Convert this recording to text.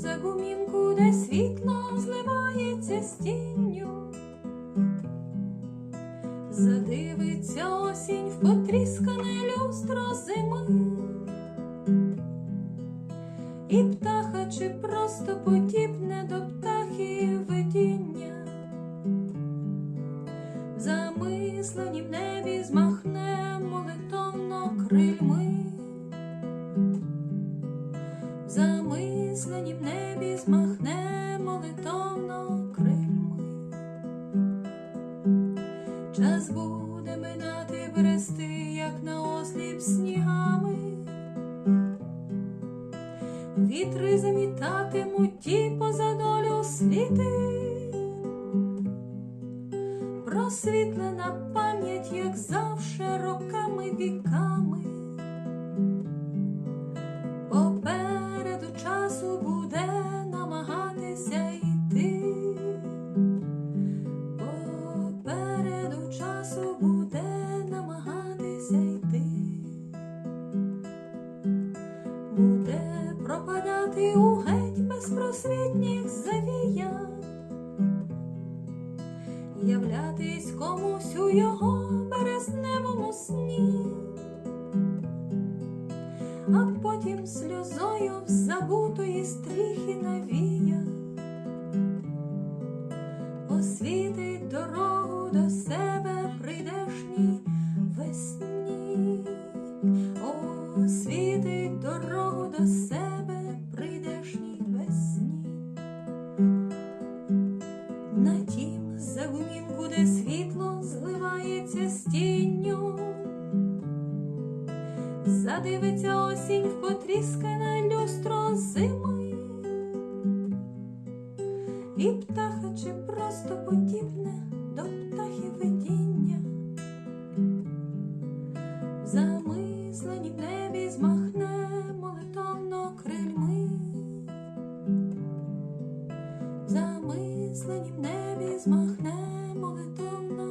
за гумінку, де світло зливається з тінню, задивиться осінь в потріскане люстро зими, і птаха чи просто подібне до птахи видіння, замислені в небі змахне молитовно крильми. Замисленім небі змахне молитовно крильми. Час буде минати брести, як на осліп снігами. Вітри замітатимуть ті поза долю сліди. Просвітлена пам'ять, як завше, роками віками. Пропадати у геть безпросвітніх завіях, являтись комусь у його березневому сні, а потім сльозою в забутої стріхи навіяв освітить дорогу до себе прийдешній весні, освітить дорогу до себе Сонячне світло зливається з тінню, задивиться осінь в потріскане люстро зими, і птаха чи просто подібне до птахів видіння, в замисленій небі змахне молитовно крильми, в замисленім небі змахне. We don't know.